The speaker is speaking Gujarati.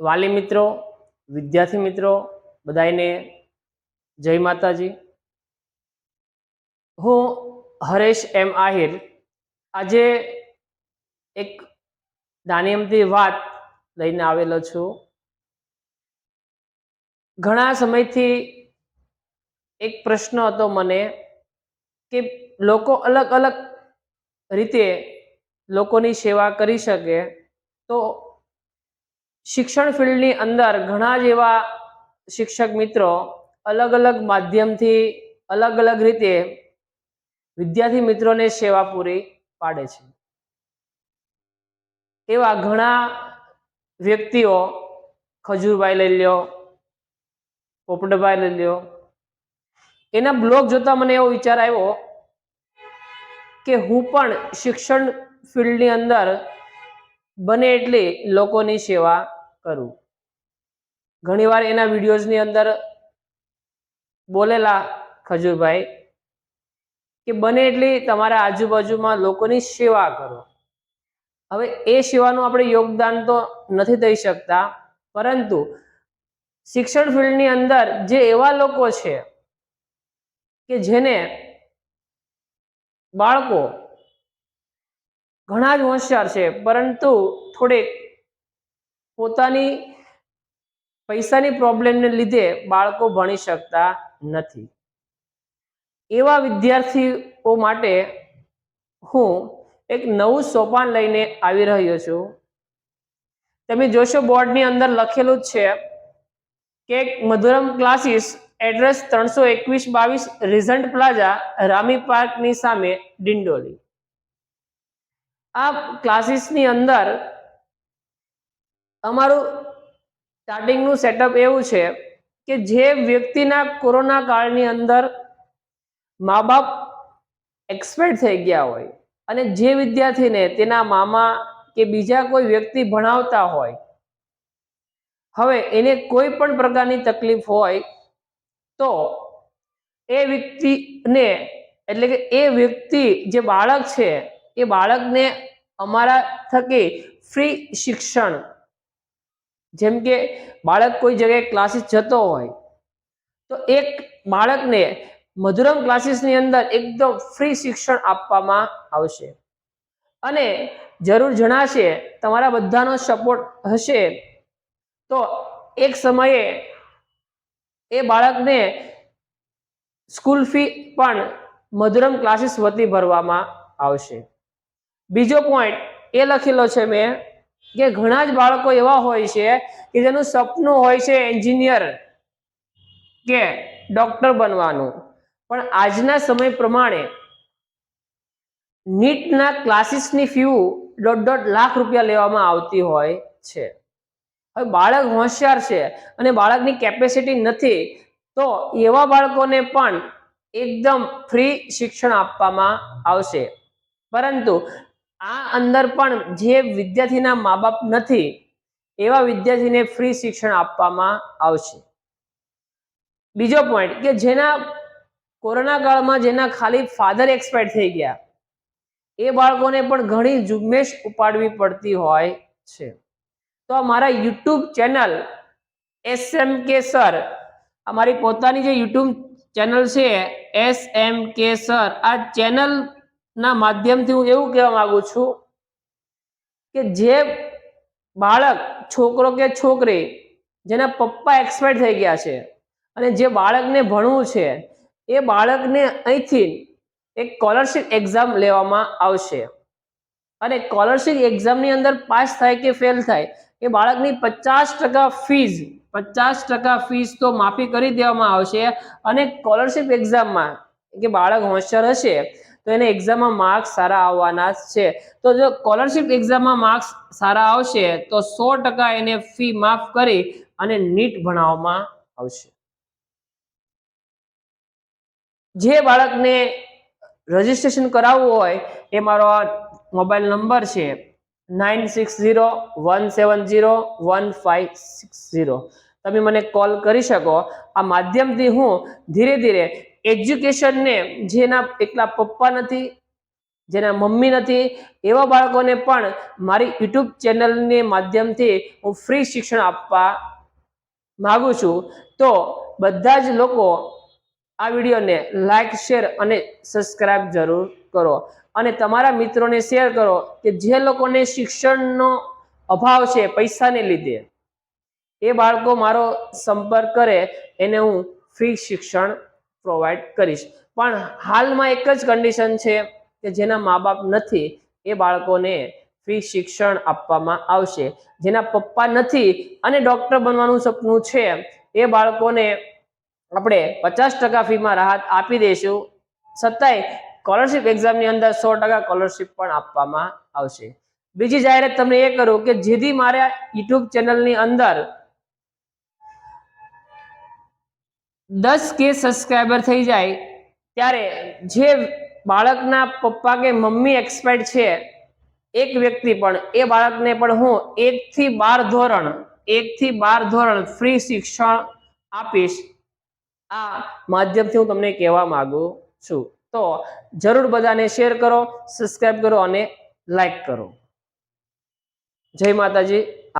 વાલી મિત્રો, વિદ્યાર્થી મિત્રો બધાને જય માતાજી. હું હરેશ એમ આહિર. આજે એક નાની વાત લઈને આવેલો છું. ઘણા સમયથી એક પ્રશ્ન હતો મને કે લોકો અલગ અલગ રીતે લોકોની સેવા કરી શકે તો શિક્ષણ ફિલ્ડની અંદર ઘણા જ એવા શિક્ષક મિત્રો અલગ અલગ માધ્યમથી અલગ અલગ રીતે વિદ્યાર્થી મિત્રોને સેવા પૂરી પાડે છે. એવા ઘણા વ્યક્તિઓ ખજૂરભાઈ લઈ લ્યો, પોપટભાઈ લઈ લ્યો. એના બ્લોગ જોતા મને એવો વિચાર આવ્યો કે હું પણ શિક્ષણ ફિલ્ડની અંદર બને એટલી લોકોની સેવા કરું. ઘણીવાર એના વિડીયોઝની અંદર બોલેલા ખજૂરભાઈ કે બને એટલી તમારા આજુબાજુમાં લોકોની સેવા કરો. હવે એ સેવાનું આપણે યોગદાન તો નથી દઈ શકતા, પરંતુ શિક્ષણ ફિલ્ડની અંદર જે એવા લોકો છે કે જેને બાળકો ઘણા જ હોશિયાર છે, પરંતુ થોડેક પોતાની પૈસાની પ્રોબ્લેમને લીધે બાળકો ભણી શકતા નથી. એવા વિદ્યાર્થીઓ માટે હું એક નવું સોપાન લઈને આવી રહ્યો છું. તમે જોશો બોર્ડની અંદર લખેલું જ છે કે મધુરમ ક્લાસીસ એડ્રેસ ત્રણસો એકવીસ બાવીસ રિઝન્ટ પ્લાઝા, રામી પાર્કની સામે ડિંડોલી. આ ક્લાસીસની અંદર અમારું સ્ટાર્ટિંગનું સેટઅપ એવું છે કે જે વ્યક્તિના કોરોના કાળની અંદર મા બાપ એક્સપર્ટ થઈ ગયા હોય અને જે વિદ્યાર્થીને તેના મામા કે બીજા કોઈ વ્યક્તિ ભણાવતા હોય, હવે એને કોઈ પણ પ્રકારની તકલીફ હોય, તો એ વ્યક્તિને એટલે કે એ વ્યક્તિ જે બાળક છે, એ બાળકને અમારા થકી ફ્રી શિક્ષણ જેમ કે બાળક કોઈ જગ્યાએ ક્લાસીસ જતો હોય, તો એક બાળકને મધુરમ ક્લાસીસની અંદર એકદમ ફ્રી શિક્ષણ આપવામાં આવશે. અને જરૂર જણાશે, તમારા બધાનો સપોર્ટ હશે, તો એક સમયે એ બાળકને સ્કૂલ ફી પણ મધુરમ ક્લાસીસ વતી ભરવામાં આવશે. બીજો પોઈન્ટ એ લખેલો છે મેં કે ઘણા જ બાળકો એવા હોય છે કે જેનું સપનું હોય છે એન્જિનિયર કે ડોક્ટર બનવાનું. પણ આજના સમય પ્રમાણે નીટના ક્લાસીસની ફી દોઢ દોઢ લાખ રૂપિયા લેવામાં આવતી હોય છે. હવે બાળક હોશિયાર છે અને બાળકની કેપેસિટી નથી, તો એવા બાળકોને પણ એકદમ ફ્રી શિક્ષણ આપવામાં આવશે. પરંતુ આ અંદર પણ જે વિદ્યાર્થીના મા બાપ નથી, એવા વિદ્યાર્થીને ફ્રી શિક્ષણ આપવામાં આવશે. બીજો પોઈન્ટ કે જેના કોરોના કાળમાં જેના ખાલી ફાધર એક્સપાયર થઈ ગયા, એ બાળકોને પણ ઘણી ઝુંબેશ ઉપાડવી પડતી હોય છે. તો અમારા મારા યુટ્યુબ ચેનલ એસ એમ કે સર અમારી પોતાની જે યુટ્યુબ ચેનલ છે એસ એમ કે સર આ ચેનલના માધ્યમથી હું એવું કહેવા માંગુ છું કે જે બાળક, છોકરો કે છોકરી જેના પપ્પા એક્સપાયર થઈ ગયા છે અને જે બાળકને ભણવું છે, એ બાળકને અહીંથી એક સ્કોલરશિપ એક્ઝામ લેવામાં આવશે. અને સ્કોલરશિપ એક્ઝામની અંદર પાસ થાય કે ફેલ થાય, એ બાળકની પચાસ ટકા ફીઝ પચાસ ટકા ફીસ તો માફી કરી દેવામાં આવશે અને સ્કોલરશિપ એક્ઝામમાં કે બાળક હોશિયાર હશે તો એને એક્ઝામમાં માર્ક્સ સારા આવવાના છે. તો જો સ્કોલરશિપ એક્ઝામમાં માર્ક્સ સારા આવશે, તો સો ટકા એને ફી માફ કરી અને નીટ ભણાવવામાં આવશે. જે બાળકને રજીસ્ટ્રેશન કરાવવું હોય, એ મારો મોબાઈલ નંબર છે nine six zero one seven zero one five six zero તમે મને કોલ કરી શકો. આ માધ્યમથી હું ધીરે ધીરે એજ્યુકેશનને જેના એકલા પપ્પા નથી, જેના મમ્મી નથી, એવા બાળકોને પણ મારી યુટ્યુબ ચેનલની માધ્યમથી હું ફ્રી શિક્ષણ આપવા માગું છું. તો બધા જ લોકો આ વિડીયોને લાઈક શેર અને સબસ્ક્રાઇબ જરૂર કરો. અને તમારા મિત્રોને શેર કરો કે જે લોકોને શિક્ષણનો અભાવ છે પૈસાને લીધે. એ બાળકો મારો સંપર્ક કરે, એને હું ફ્રી શિક્ષણ પ્રોવાઈડ કરીશ. પણ હાલમાં એક જ કન્ડિશન છે કે જેના મા બાપ નથી, એ બાળકોને ફ્રી શિક્ષણ આપવામાં આવશે. જેના પપ્પા નથી અને ડૉક્ટર બનવાનું સપનું છે, એ બાળકોને આપણે પચાસ ટકા ફીમાં રાહત આપી દઈશું. છતાંય સ્કોલરશિપ એક્ઝામની અંદર સો ટકા સ્કોલરશિપ પણ આપવામાં આવશે. બીજી જાહેરાત તમને એ કરું કે જેથી મારા યુટ્યુબ ચેનલની અંદર દસ કે સબસ્ક્રાઈબર થઈ જાય, ત્યારે જે બાળકના પપ્પા કે મમ્મી એક્સપર્ટ છે, એક વ્યક્તિ પણ, એ બાળકને પણ હું એકથી બાર ધોરણ એકથી બાર ધોરણ ફ્રી શિક્ષણ આપીશ. આ માધ્યમથી હું તમને કહેવા માંગુ છું. તો જરૂર બધાને શેર કરો સબસ્ક્રાઈબ કરો અને લાઈક કરો. જય માતાજી.